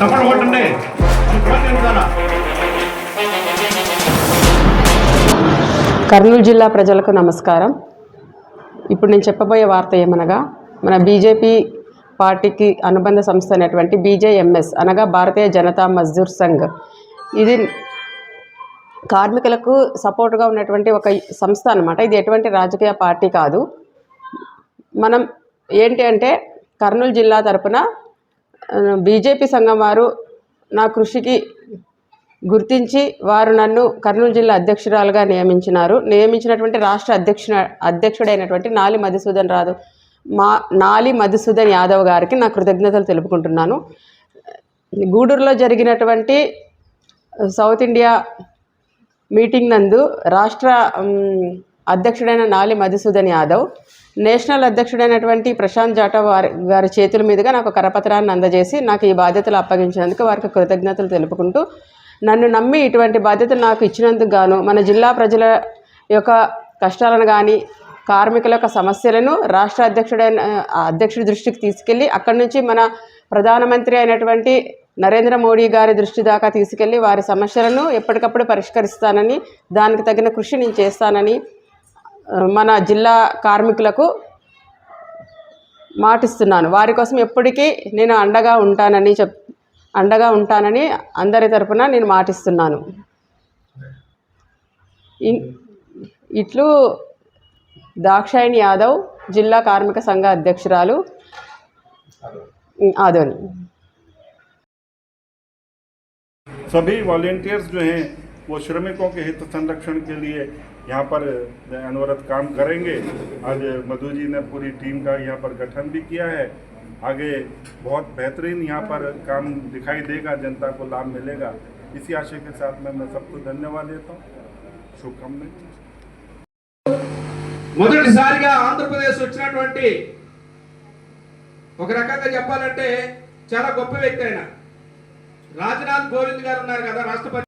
చప్పట్లు కొట్టండి. కర్నూలు జిల్లా ప్రజలకు నమస్కారం. ఇప్పుడు నేను చెప్పబోయే వార్త ఏమనగా మన బీజేపీ పార్టీకి అనుబంధ సంస్థ అయినటువంటి బీజేఎంఎస్ అనగా భారతీయ జనతా మజ్దూర్ సంఘ్. ఇది కార్మికులకు సపోర్ట్గా ఉన్నటువంటి ఒక సంస్థ అనమాట ఇది ఎటువంటి రాజకీయ పార్టీ కాదు. మనం ఏంటి అంటే కర్నూలు జిల్లా తరపున బీజేపీ సంఘం వారు నా కృషికి గుర్తించి వారు నన్ను కర్నూలు జిల్లా అధ్యక్షురాలుగా నియమించినారు. నియమించినటువంటి రాష్ట్ర అధ్యక్ష అధ్యక్షుడైనటువంటి నాలి మధుసూదన్ రాదు. మా నాలి మధుసూదన్ యాదవ్ గారికి నా కృతజ్ఞతలు తెలుపుకుంటున్నాను. గూడూరులో జరిగినటువంటి సౌత్ ఇండియా మీటింగ్ నందు రాష్ట్ర అధ్యక్షుడైన నాలి మధుసూదన్ యాదవ్ నేషనల్ అధ్యక్షుడైనటువంటి ప్రశాంత్ జాటవ్ వారి వారి చేతుల మీదుగా నాకు కరపత్రాన్ని అందజేసి నాకు ఈ బాధ్యతలు అప్పగించినందుకు వారికి కృతజ్ఞతలు తెలుపుకుంటూ నన్ను నమ్మి ఇటువంటి బాధ్యతలు నాకు ఇచ్చినందుకు గాను మన జిల్లా ప్రజల యొక్క కష్టాలను కానీ కార్మికుల యొక్క సమస్యలను రాష్ట్ర అధ్యక్షుడైన అధ్యక్షుడి దృష్టికి తీసుకెళ్ళి అక్కడి నుంచి మన ప్రధానమంత్రి అయినటువంటి నరేంద్ర మోడీ గారి దృష్టి దాకా తీసుకెళ్ళి వారి సమస్యలను ఎప్పటికప్పుడు పరిష్కరిస్తానని దానికి తగిన కృషి నేను చేస్తానని మన జిల్లా కార్మికులకు మాటిస్తున్నాను వారి కోసం ఎప్పటికీ నేను అండగా ఉంటానని చెప్ అండగా ఉంటానని అందరి తరపున నేను మాటిస్తున్నాను ఇన్- ఇట్లు దాక్షాయణి యాదవ్ జిల్లా కార్మిక సంఘ అధ్యక్షురాలు ఆదోని सभी वॉलेंटियर्स जो हैं वो श्रमिकों के हित संरक्षण के लिए यहाँ पर अनवरत काम करेंगे आज मधु जी ने पूरी टीम का यहाँ पर गठन भी किया है आगे बहुत बेहतरीन यहाँ पर काम दिखाई देगा जनता को लाभ मिलेगा इसी आशय के साथ में मैं सबको धन्यवाद देता हूँ शुभकामनाएं మొదటిసారిగా ఆంధ్రప్రదేశ్ వచ్చినటువంటి ఒక రకంగా చెప్పాలంటే చాలా గొప్ప వ్యక్తి ఆయన రాజ్నాథ్ కోవింద్ గారు ఉన్నారు కదా రాష్ట్రపతి